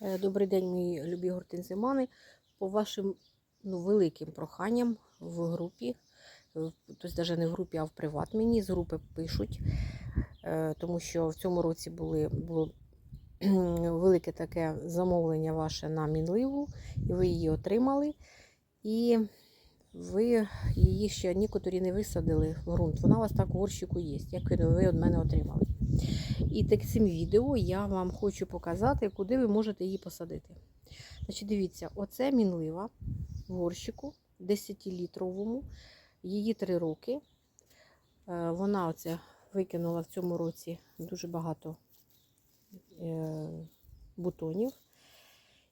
Е, Добрий день, мої любі гортензимани. По вашим ну, великим проханням в групі, тобто навіть не в групі, а в приват мені з групи пишуть, е, тому що в цьому році були, було велике таке замовлення ваше на мінливу, і ви її отримали. І ви її ще нікоторі не висадили в ґрунт. Вона у вас так в горщику є, як ви від мене отримали. І так цим відео я вам хочу показати, куди ви можете її посадити. Значить, дивіться, оце мінлива в горщику 10-літровому, її 3 роки. Е, Вона оце викинула в цьому році дуже багато е, бутонів.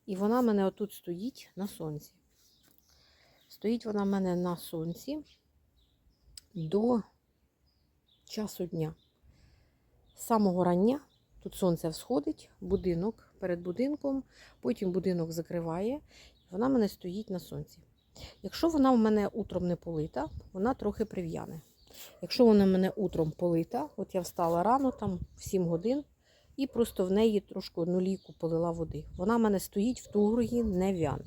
І вона в мене отут стоїть на сонці. Стоїть вона в мене на сонці до часу дня. З самого рання тут сонце всходить, будинок перед будинком, потім будинок закриває, вона в мене стоїть на сонці. Якщо вона в мене утром не полита, вона трохи прив'яне. Якщо вона в мене утром полита, от я встала рано, там в 7 годин, і просто в неї трошки одну лійку полила води. Вона в мене стоїть в тугругі, не вяне.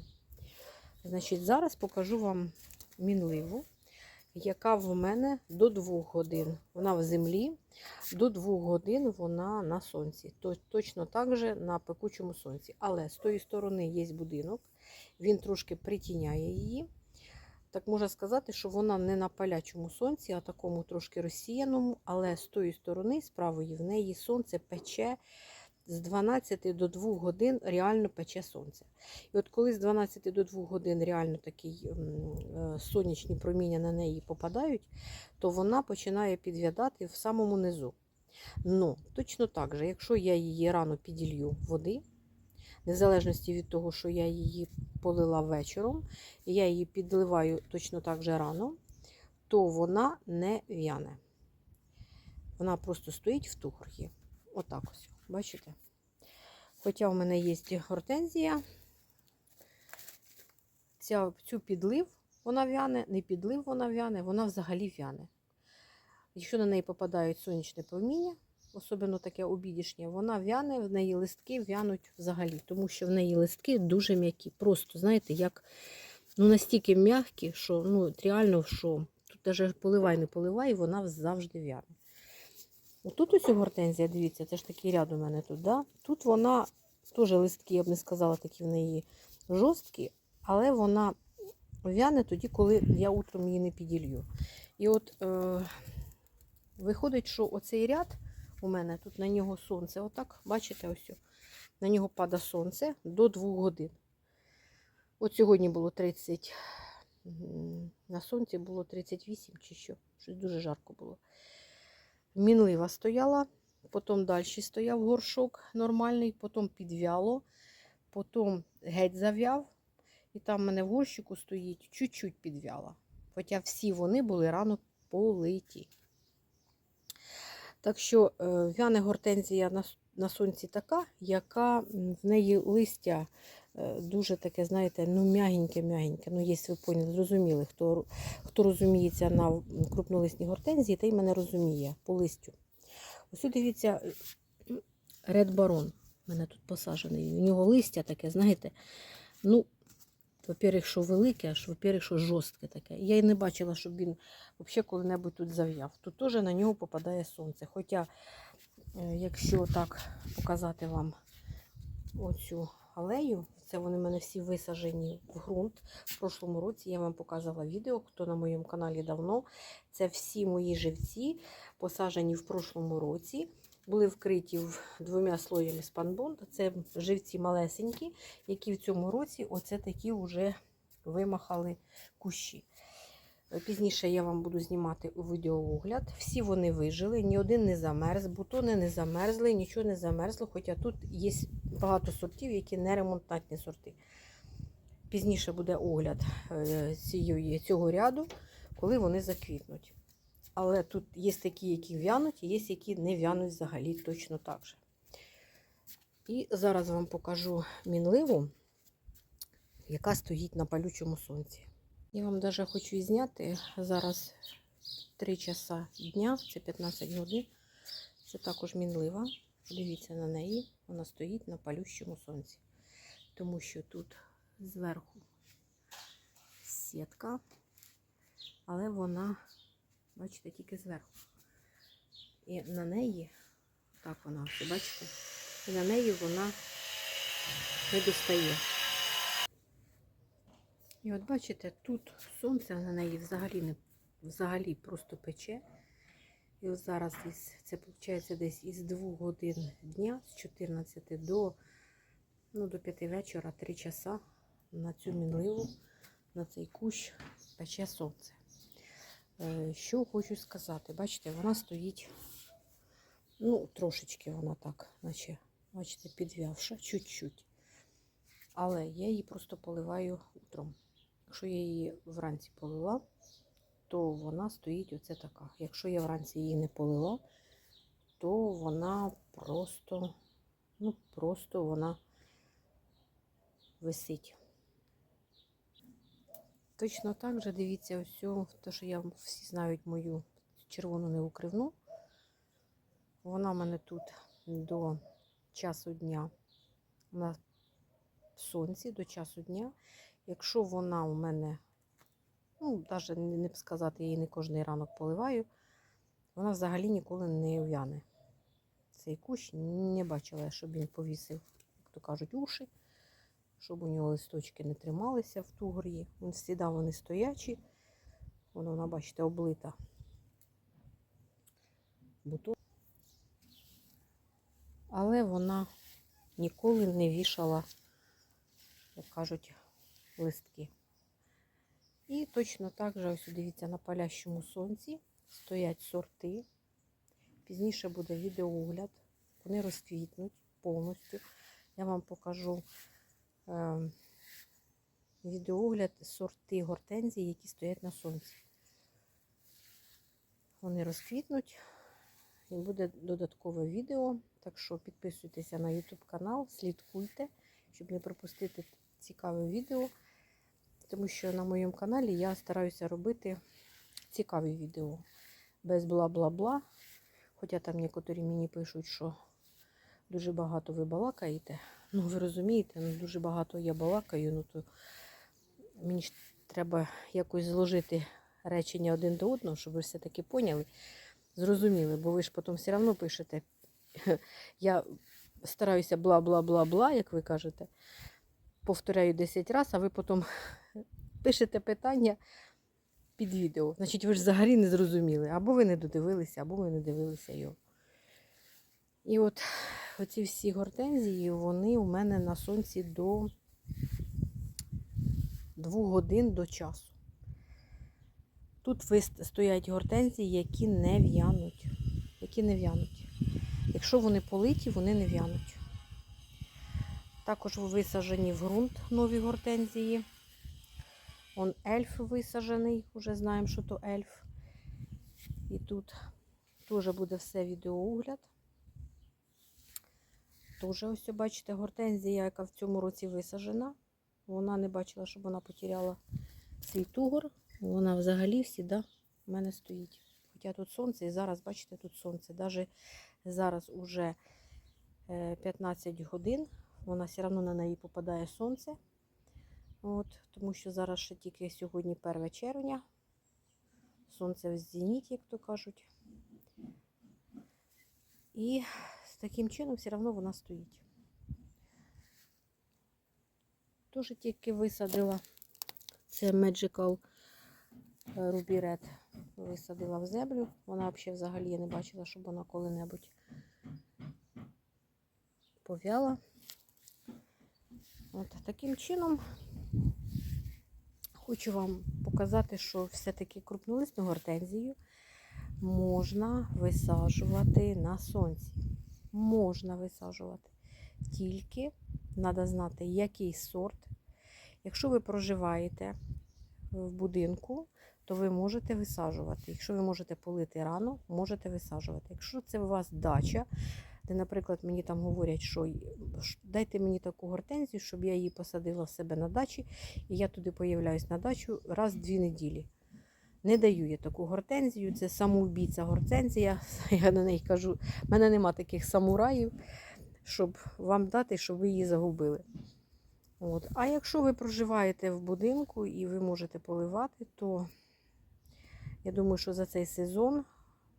Значить, зараз покажу вам мінливу, яка в мене до 2 годин. Вона в землі, до 2 годин вона на сонці. Точно так же на пекучому сонці. Але з тої сторони є будинок, він трошки притіняє її. Так можна сказати, що вона не на палячому сонці, а такому трошки розсіяному, але з тої сторони, з правої, в неї сонце пече з 12 до 2 годин реально пече сонце. І от коли з 12 до 2 годин реально такі е, сонячні проміння на неї попадають, то вона починає підв'ядати в самому низу. Ну, точно так же, якщо я її рано піділью води, незалежності від того, що я її полила вечором, я її підливаю точно так же рано, то вона не в'яне. Вона просто стоїть в тугрі. Отак ось, бачите? Хоча в мене є гортензія, ця, цю підлив вона в'яне, не підлив вона в'яне, вона взагалі в'яне. Якщо на неї попадають сонячне проміння, особливо таке обідішнє, вона в'яне, в неї листки в'януть взагалі, тому що в неї листки дуже м'які. Просто, знаєте, як ну, настільки м'які, що ну, реально, що тут навіть поливай, не поливай, вона завжди в'яне. Отут ось гортензія, дивіться, це ж такий ряд у мене тут. Да? Тут вона теж листки, я б не сказала, такі в неї жорсткі, але вона в'яне тоді, коли я утром її не піділью. І от е, виходить, що оцей ряд у мене тут на нього сонце, отак, бачите, ось, на нього падає сонце до 2 годин. От сьогодні було 30, на сонці було 38 чи що, щось дуже жарко було. Мінлива стояла, потім далі стояв горшок нормальний, потім підв'яло, потім геть зав'яв, і там в мене в горщику стоїть чуть-чуть підв'яла. Хоча всі вони були рано политі. Так що е, в'яне гортензія на, сонці така, яка в неї листя дуже таке, знаєте, ну м'ягеньке-м'ягеньке. Ну, є ви поняли, зрозуміли, хто, хто розуміється на крупнолисній гортензії, той мене розуміє по листю. Ось дивіться, Ред Барон у мене тут посаджений. У нього листя таке, знаєте, ну, во-первых, що велике, аж во-первых, що жорстке таке. Я й не бачила, щоб він взагалі коли-небудь тут зав'яв. Тут теж на нього попадає сонце. Хоча, е, якщо так показати вам оцю алею, це вони в мене всі висажені в ґрунт. В прошлому році я вам показала відео, хто на моєму каналі давно. Це всі мої живці, посаджені в прошлому році. Були вкриті двома слоями спанбонд. Це живці малесенькі, які в цьому році оце такі вже вимахали кущі. Пізніше я вам буду знімати у відеоогляд. Всі вони вижили, ні один не замерз, бутони не замерзли, нічого не замерзло. Хоча тут є багато сортів, які не ремонтантні сорти. Пізніше буде огляд е, цього ряду, коли вони заквітнуть. Але тут є такі, які в'януть, і є які не в'януть взагалі точно так же. І зараз вам покажу мінливу, яка стоїть на палючому сонці. Я вам даже хочу зняти зараз 3 часа дня, це 15 годин. Це також мінлива. Дивіться на неї, вона стоїть на палющому сонці. тому що тут зверху сітка, але вона, бачите, тільки зверху. І на неї, так вона, бачите, на неї вона не достає. І от бачите, тут сонце на неї взагалі не взагалі просто пече. І от зараз із, це виходить десь із 2 годин дня, з 14 до, ну, до 5 вечора, 3 часа на цю мінливу, на цей кущ пече сонце. Е, Що хочу сказати, бачите, вона стоїть, ну, трошечки вона так, наче, бачите, підв'явша, чуть-чуть. Але я її просто поливаю утром. Якщо я її вранці полила, то вона стоїть оце така. Якщо я вранці її не полила, то вона просто, ну, просто вона висить. Точно так же дивіться, ось, те, що я всі знають мою червону неукривну. Вона в мене тут до часу дня на сонці, до часу дня. Якщо вона у мене, ну, навіть не, б сказати, її не кожний ранок поливаю, вона взагалі ніколи не ув'яне. Цей кущ не бачила, щоб він повісив, як то кажуть, уші, щоб у нього листочки не трималися в тугрі. Він завжди вони стоячі. Воно, вона, бачите, облита бутон. Але вона ніколи не вішала, як кажуть, листки. І точно так же, ось дивіться, на палящому сонці стоять сорти. Пізніше буде відеоогляд. Вони розквітнуть повністю. Я вам покажу е, відеоогляд сорти гортензії, які стоять на сонці. Вони розквітнуть і буде додаткове відео. Так що підписуйтеся на YouTube канал, слідкуйте, щоб не пропустити цікаве відео. Тому що на моєму каналі я стараюся робити цікаві відео. Без бла-бла-бла. Хоча там некоторі мені пишуть, що дуже багато ви балакаєте. Ну, ви розумієте, ну, дуже багато я балакаю, ну то мені ж треба якось зложити речення один до одного, щоб ви все-таки поняли, зрозуміли, бо ви ж потім все одно пишете. Я стараюся бла-бла-бла-бла, як ви кажете. Повторяю 10 разів, а ви потім пишете питання під відео. Значить, ви ж взагалі не зрозуміли. Або ви не додивилися, або ви не дивилися його. І от оці всі гортензії, вони у мене на сонці до 2 годин до часу. Тут стоять гортензії, які не в'януть. Які не в'януть. Якщо вони политі, вони не в'януть. Також висаджені в ґрунт нові гортензії. Он ельф висаджений, вже знаємо, що то ельф. І тут теж буде все відеоогляд. Теж ось, бачите, гортензія, яка в цьому році висаджена. Вона не бачила, щоб вона потеряла свій тугор. Вона взагалі всіда в мене стоїть. Хоча тут сонце, і зараз, бачите, тут сонце. Навіть зараз уже е, 15 годин, вона все одно на неї попадає сонце. От, тому що зараз ще тільки сьогодні 1 червня. Сонце в зеніті, як то кажуть. І з таким чином все одно вона стоїть. Теж тільки висадила. Це Magical Ruby Red. Висадила в землю. Вона взагалі взагалі я не бачила, щоб вона коли-небудь пов'яла. От таким чином хочу вам показати, що все-таки крупнолисну гортензію можна висаджувати на сонці. Можна висаджувати. Тільки треба знати, який сорт. Якщо ви проживаєте в будинку, то ви можете висаджувати. Якщо ви можете полити рано, можете висаджувати. Якщо це у вас дача, де, наприклад, мені там говорять, що дайте мені таку гортензію, щоб я її посадила в себе на дачі, і я туди появляюсь на дачу раз в дві неділі. Не даю я таку гортензію, це самоубійця гортензія. Я на неї кажу, в мене нема таких самураїв, щоб вам дати, щоб ви її загубили. От. А якщо ви проживаєте в будинку і ви можете поливати, то я думаю, що за цей сезон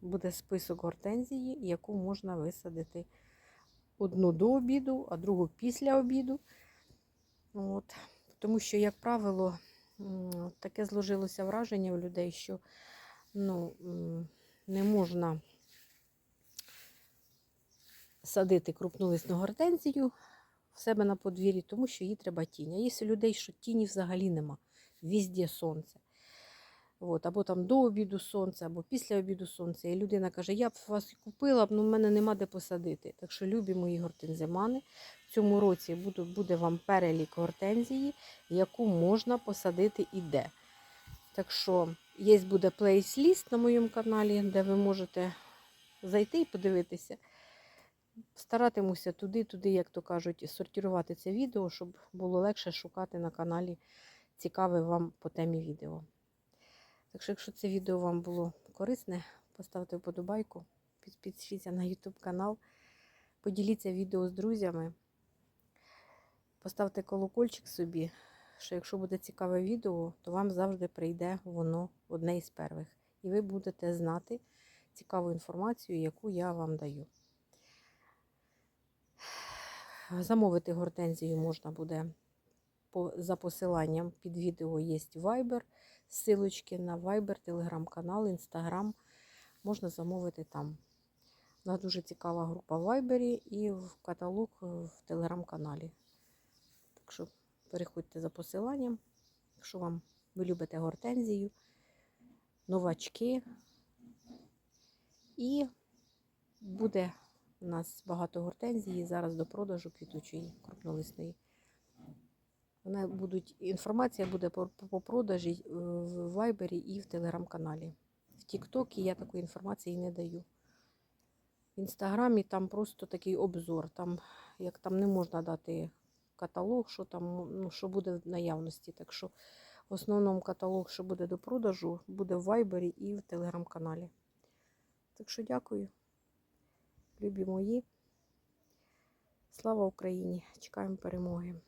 буде список гортензії, яку можна висадити одну до обіду, а другу після обіду. От. Тому що, як правило, таке зложилося враження у людей, що ну, не можна садити крупнолисну гортензію в себе на подвір'ї, тому що їй треба тінь. А є людей, що тіні взагалі нема. Візде сонце. От, або там до обіду сонце, або після обіду сонце. І людина каже, я б вас купила, але в мене нема де посадити. Так що, любі мої гортензимани, в цьому році буду, буде вам перелік гортензії, яку можна посадити і де. Так що є буде плейс-ліст на моєму каналі, де ви можете зайти і подивитися. Старатимуся туди, туди, як то кажуть, сортувати це відео, щоб було легше шукати на каналі цікаве вам по темі відео. Так що, якщо це відео вам було корисне, поставте вподобайку, підпишіться на YouTube канал, поділіться відео з друзями, поставте колокольчик собі, що якщо буде цікаве відео, то вам завжди прийде воно одне із первих. І ви будете знати цікаву інформацію, яку я вам даю. Замовити гортензію можна буде за посиланням під відео є Viber, ссылочки на Viber, телеграм-канал, Instagram. Можна замовити там. У нас дуже цікава група в Viber і в каталог в телеграм-каналі. Так що переходьте за посиланням, якщо вам ви любите гортензію, новачки. І буде у нас багато гортензії зараз до продажу квітучої крупнолисної. Вона будуть, інформація буде по, по продажі в Вайбері і в телеграм-каналі. В Тіктокі я такої інформації не даю. В інстаграмі там просто такий обзор. Там, як там не можна дати каталог, що там ну, що буде в наявності. Так що в основному каталог, що буде до продажу, буде в Вайбері і в телеграм-каналі. Так що дякую, любі мої. Слава Україні! Чекаємо перемоги!